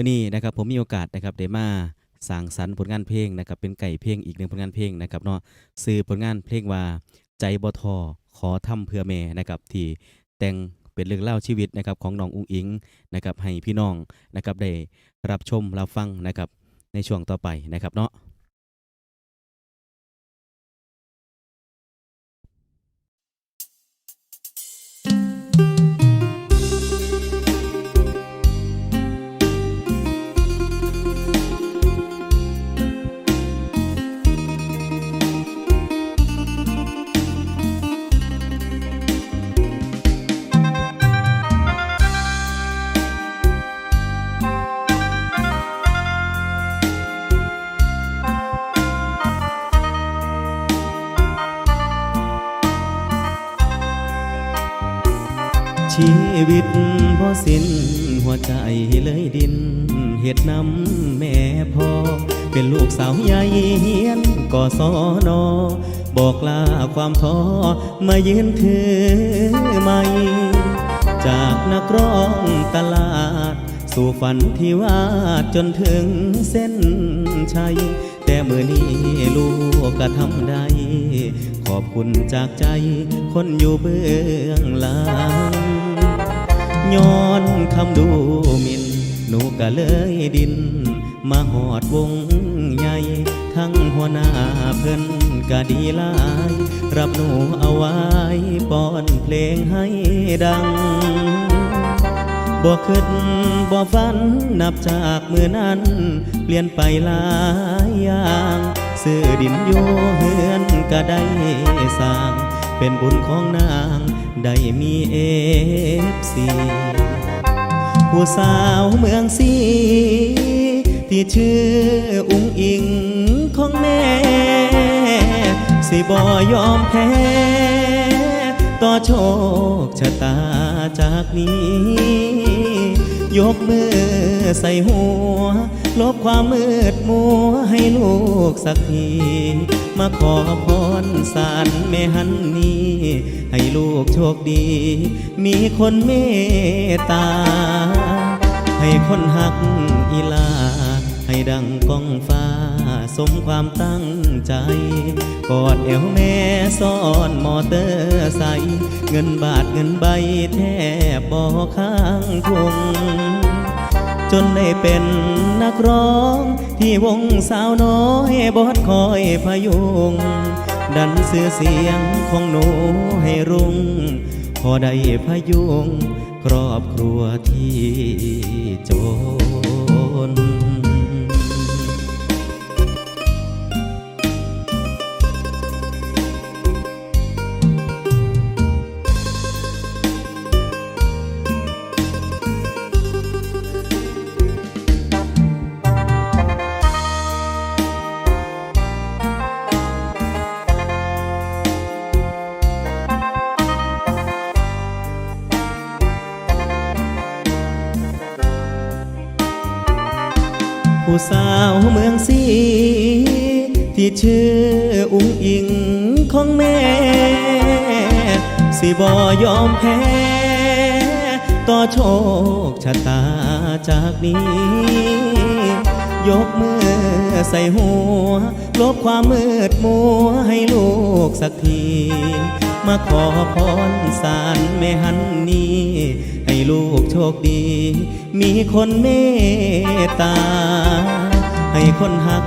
มื่อนี้นะครับผมมีโอกาสนะครับได้มาสร้างสรรค์ผลงานเพลงนะครับเป็นไก่เพลงอีกหนึ่งผลงานเพลงนะครับเนาะสื่อผลงานเพลงว่าใจบอทอขอทำเพื่อแม่นะครับที่แต่งเป็นเรื่องเล่าชีวิตนะครับของน้องอุ้งอิงนะครับให้พี่น้องนะครับได้รับชมรับฟังนะครับในช่วงต่อไปนะครับเนาะ ชีวิตบ่สิ้นหัวใจเลยดินเฮ็ดนำแม่พ่อ เป็นลูกสาวใหญ่เฮียนก่อสอนอบอกลาความท้อมายืนถือไม่จากนักร้องตลาด สู่ฝันที่วาดจนถึงเส้นชัย แต่มือนี้ลูกก็ทำได้ขอบคุณจากใจคนอยู่เบื้องหลัง ย้อนคำดูหมินหนูก็เลยดิน มาหอดวงใหญ่ ทั้งหัวหน้าเพิ่อนก็ดีลาย รับหนูเอาไว้ป้อนเพลงให้ดังบ่คิดบ่ฝันนับจากมือนั้น เปลี่ยนไปหลายอย่างซื้อดินอยู่เฮือนก็ได้สร้าง เป็นบุญของนาง ได้มีเอฟซีผู้สาวเมืองสีที่ชื่ออุ้งอิงของแม่ สิบ่ยอมแพ้ ต่อโชคชะตาจากนี้ ยกมือใส่หัว ลบความมืดมัวให้ลูกสักที มาขอพรสารแม่ฮันนี่ให้ลูกโชคดี มีคนเมตตา ให้คนหักอีลา ให้ดังก้องฟ้า สมความตั้งใจ กอดเอวแม่ซ่อนมอเตอร์ไซค์เงินบาทเงินใบแทบบ่ข้างทงจนได้เป็นนักร้อง ที่วงสาวน้อยบอดคอยพยุง ดันเสื่อเสียงของหนูให้รุ่งพอได้พยุง ครอบครัวที่จ ผู้สาวเมืองสีที่ชื่ออุ้งอิงของแม่ สิบอยอมแพ้ต่อโชคชะตาจากนี้ ยกมือใส่หัว ลบความมืดมัวให้ลู กสักที มาขอพรสารแม่ฮันนี่ให้ลูกโชคดี มีคนเมตตา ให้คนหัก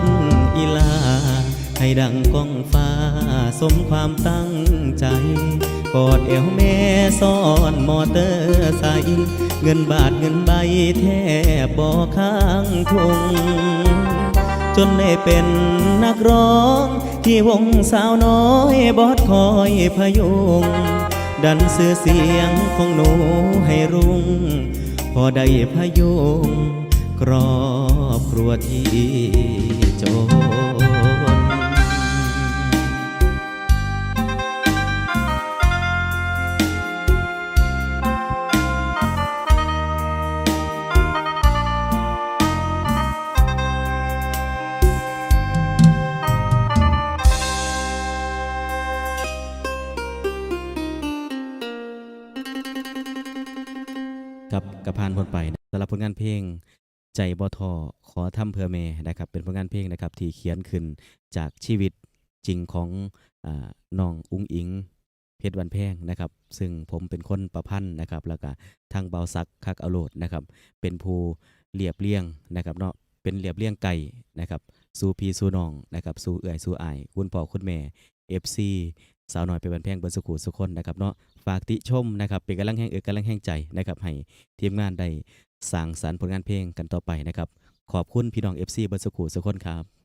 อีลา ให้ดังก้องฟ้า สมความตั้งใจ กอดเอวแม่ซ่อนมอเตอร์ไซค์เงินบาทเงินใบแทบบ่ข้างทุงจนได้เป็นนักร้อง ที่วงสาวน้อยบอดคอยพยุง ดันเสื้อเสียงของหนูให้รุ่ง พอได้พยุงครอบครัวที่จบ กับกับผ่านพ้นไปสำหรับผลงานเพลงใจบ่ทอขอทำเพื่อแม่นะครับ เป็นผลงานเพลงนะครับที่เขียนขึ้นจากชีวิตจริงของอน้องอุ้งอิงเพชรวันแพงนะครับ ซึ่งผมเป็นคนประพันธ์นะครับ แล้วก็ทางเบาซักคักอโลดนะครับ เป็นผู้เรียบเรียงนะครับเนาะเป็นเรียบเรียงไก่นะครับสู่พีสู่น้องนะครับสู่เอื่อยสู่อายคุณพ่อคุณแม่ FC สาวน้อยไปบันแพงเบิร์สุขุสุคนนะครับเนาะ ฝากติชมนะครับเป็นกำลังแห่งเอกกำลังแห่งใจนะครับให้ทีมงานได้สร้างสรรค์ผลงานเพลงกันต่อไปนะครับขอบคุณพี่น้อง FC เบิร์สุขุสุคนครับ